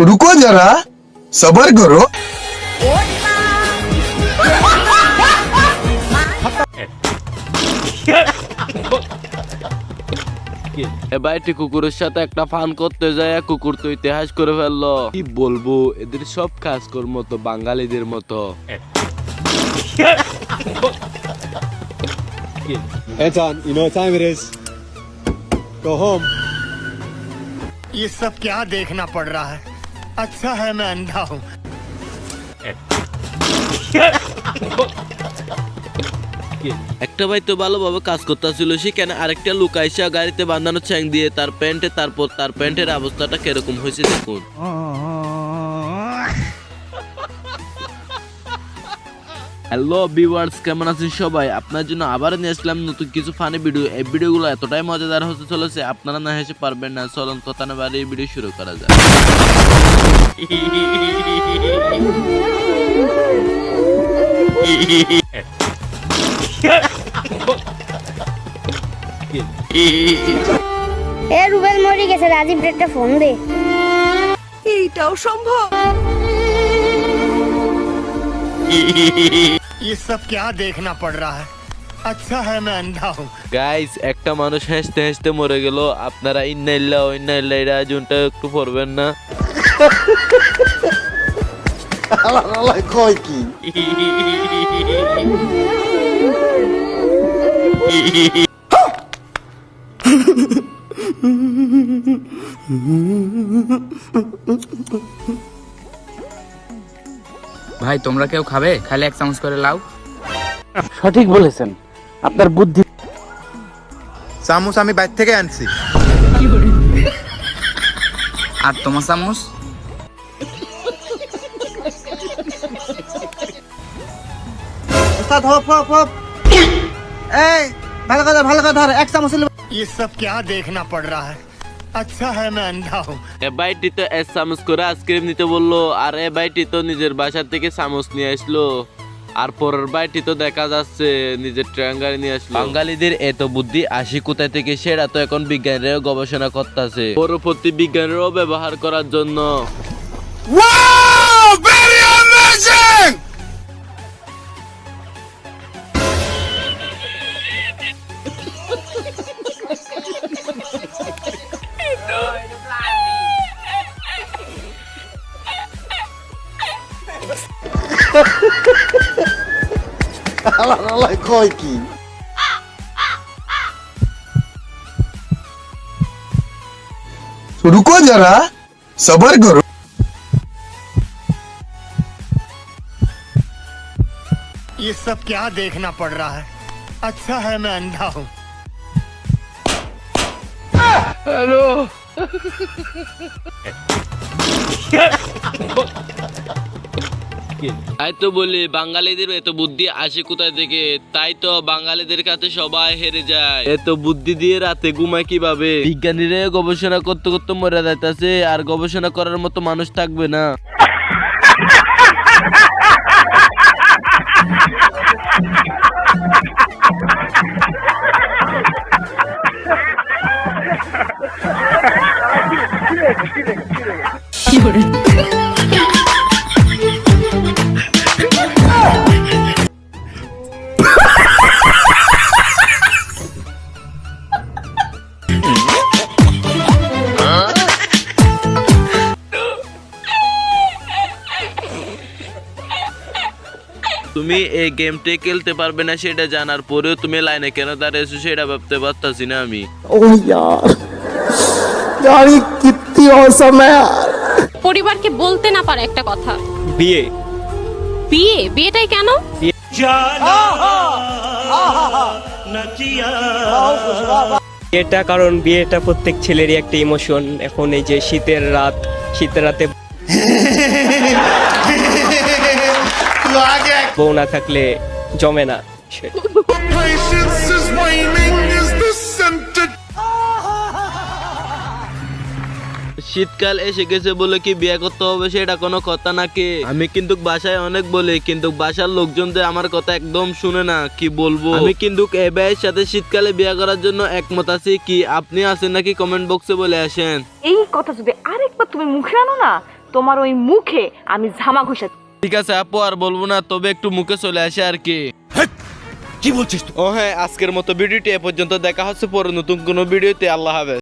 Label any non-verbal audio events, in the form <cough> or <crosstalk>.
रुको जरा सबर <laughs> करो এবার একটি কুকুরের সাথে একটা ফান করতে যায় কুকুর তো ইতিহাস করে ফেললো কি বলবো এদের সব কাজকর্ম তো বাঙালিদের মতো <laughs> Hey, John, you know what time it is? Go home. ये सब क्या देखना पड़ रहा है अच्छा है मैं अंधा हूँ একটা ভাই তো ভালোভাবে কাজ করতেছিল সেখানে আরেকটা লোক আইসা গাড়িতে বাঁধানো চ্যাং দিয়ে তার প্যান্টে তারপর তার প্যান্টের অবস্থাটা কিরকম হয়েছে দেখুন হ্যালো ভিউয়ার্স কেমন আছেন সবাই? আপনার জন্য আবার নিয়ে আসলাম নতুন কিছু ফানি ভিডিও এই ভিডিওগুলো এতটাই মজাদার হতে চলেছে আপনারা না হেসে পারবেন না। চলন কথা না বাড়ি ভিডিও শুরু করা যায় এ রুবেল মরে গেছে রাজীব একটা ফোন দে। এইটাও সম্ভব। ये सब क्या देखना पड़ रहा है अच्छा है मैं अंधा हूँ গাইস একটা মানুষ হাসতে হাসতে মরে গেল আপনারা ইন্নাইল্লা ইন্নাইল্লা এরা জুনটা একটু পড়বেন না কয় কি ভাই তোমরা কেউ খাবে খালি এক চামচ করে লাও সঠিক বলেছেন আপনার বুদ্ধি চামচ আমি বাইর থেকে আনছি আর তোমার চামচ ওস্তাদ হপ হপ হপ এই ভালো কথা ভালো কথা ধর এক চামচ হলে ये सब क्या देखना पड़ रहा है আইসক্রিম নিতে বলল আর তো নিজের থেকে নিয়ে আসলো। আর পরের তো দেখা যাচ্ছে নিজের নিয়ে বাঙালিদের এত বুদ্ধি আসি কোথায় থেকে সেটা তো এখন বিজ্ঞানীরাও গবেষণা করতেছে। পরবর্তী বিজ্ঞানীরাও ব্যবহার করার জন্য। रुको जरा सबर करो। ये सब क्या देखना पड़ रहा है? अच्छा है मैं अंधा हूँ। हेलो। <laughs> তাই তো বলি বাঙালিদের এত বুদ্ধি আসে কোথায় থেকে? তাই তো বাঙালিদের কাছে সবাই হেরে যায়। এত বুদ্ধি দিয়ে রাতে ঘুমায় কীভাবে? বিজ্ঞানীরা গবেষণা করতে করতে মরে যাইতেছে আর গবেষণা করার মতো মানুষ থাকবে না। তুমি এই গেমটি খেলতে পারবে না সেটা জানার পরেও তুমি লাইনে কেন দাঁড়িয়েছো সেটা ভাবতে পারতাছি না আমি ওহ यार यार ये कितनी औसम है यार পরিবারকে বলতে না পারে একটা কথা বিয়ে বিয়ে বিয়েটাই কেন বিয়েটা কারণ বিয়েটা প্রত্যেক ছেলেরই একটা ইমোশন এখন এই যে শীতের রাত শীতের রাতে বউ না থাকলে জমে না। শীতকাল এসে গেছে বলে কি বিয়ে করতে হবে সেটা কোনো কথা নাকি? আমি কিন্তু বাসায় অনেক বলি কিন্তু বাসার লোকজন যে আমার কথা একদম শুনে না কি বলব? আমি কিন্তু এ ভাইয়ের সাথে শীতকালে বিয়ে করার জন্য একমত আছি কি আপনি আছেন নাকি কমেন্ট বক্সে বলে আসেন? এই কথা যদি আরেকবার তুমি মুখে আনো না তোমার ওই মুখে আমি ঝামা ঘষা ঠিক আছে আপু আর বলব না তবে একটু মুখে চলে আসে আর কি। কি বলছিস ও হ্যাঁ আজকের মতো ভিডিওটি এ পর্যন্ত দেখা হচ্ছে পরে নতুন কোনো ভিডিওতে আল্লাহ হাফেজ।